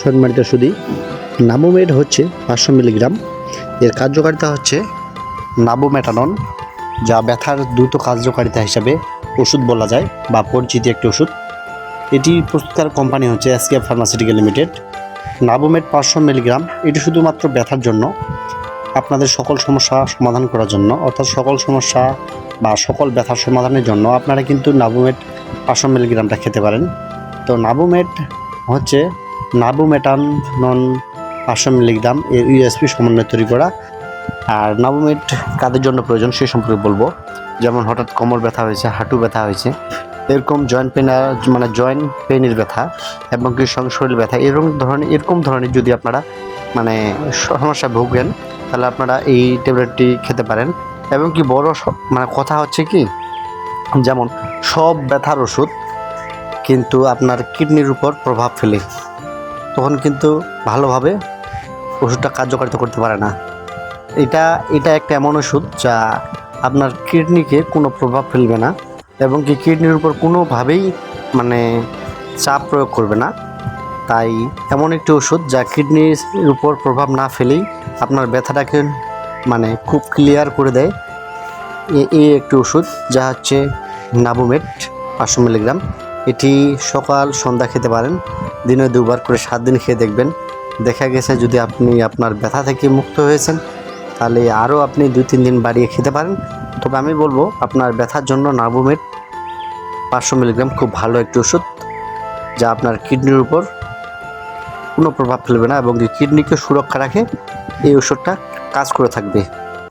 সম্মানিত সুদী নাবোমেড হচ্ছে পাঁচশো মিলিগ্রাম। এর কার্যকারিতা হচ্ছে নাবোমেটানন, যা ব্যথার দ্রুত কার্যকারিতা হিসাবে ওষুধ বলা যায়, বা পরিচিত একটি ওষুধ। এটি প্রস্তুতকার কোম্পানি হচ্ছে এসকেএফ ফার্মাসিউটিক্যাল লিমিটেড নাবোমেড পাঁচশো মিলিগ্রাম, এটি শুধুমাত্র ব্যথার জন্য, আপনাদের সকল সমস্যা সমাধান করার জন্য, অর্থাৎ সকল সমস্যা বা সকল ব্যথার সমাধানের জন্য আপনারা কিন্তু নাবোমেড পাঁচশো মিলিগ্রামটা খেতে পারেন। তো নাবোমেড হচ্ছে নাবোমেটান নন পাঁচশো মিলিগ্রাম এর ইউএসপি সমন্বয়ে তৈরি করা। আর নাবোমেড কাদের জন্য প্রয়োজন সে সম্পর্কে বলব। যেমন হঠাৎ কোমর ব্যথা হয়েছে, হাঁটু ব্যথা হয়েছে, এরকম জয়েন্ট পেন মানে জয়েন্ট পেনের ব্যথা, এবং কি শরীর ব্যথা, এরকম ধরনের এরকম ধরনের যদি আপনারা মানে সমস্যা ভোগেন, তাহলে আপনারা এই ট্যাবলেটটি খেতে পারেন। এবং কি বড় মানে কথা হচ্ছে কি, যেমন সব ব্যথার ওষুধ কিন্তু আপনার কিডনির উপর প্রভাব ফেলে। তখন কিন্তু ভালোভাবে ওষুধটা কার্যকারিতা করতে পারে না। এটা এটা একটা এমন ওষুধ যা আপনার কিডনিকে কোনো প্রভাব ফেলবে না এবং কি কিডনির উপর কোনোভাবেই মানে চাপ প্রয়োগ করবে না। তাই এমন একটি ওষুধ যা কিডনির উপর প্রভাব না ফেলেই আপনার ব্যথাটাকে মানে খুব ক্লিয়ার করে দেয়। এই একটি ওষুধ যা হচ্ছে নাবোমেট পাঁচশো মিলিগ্রাম। এটি সকাল সন্ধ্যা খেতে পারেন। দিনে দুবার করে সাত দিন খেয়ে দেখবেন। দেখা গেছে যদি আপনি আপনার ব্যথা থেকে মুক্ত হয়েছেন, তাহলে আরও আপনি দুই তিন দিন বাড়িয়ে খেতে পারেন। তবে আমি বলব, আপনার ব্যথার জন্য নাবোমেট পাঁচশো মিলিগ্রাম খুব ভালো একটি ওষুধ, যা আপনার কিডনির উপর কোনো প্রভাব ফেলবে না এবং কিডনিকে সুরক্ষা রাখে, এই ওষুধটা কাজ করে থাকবে।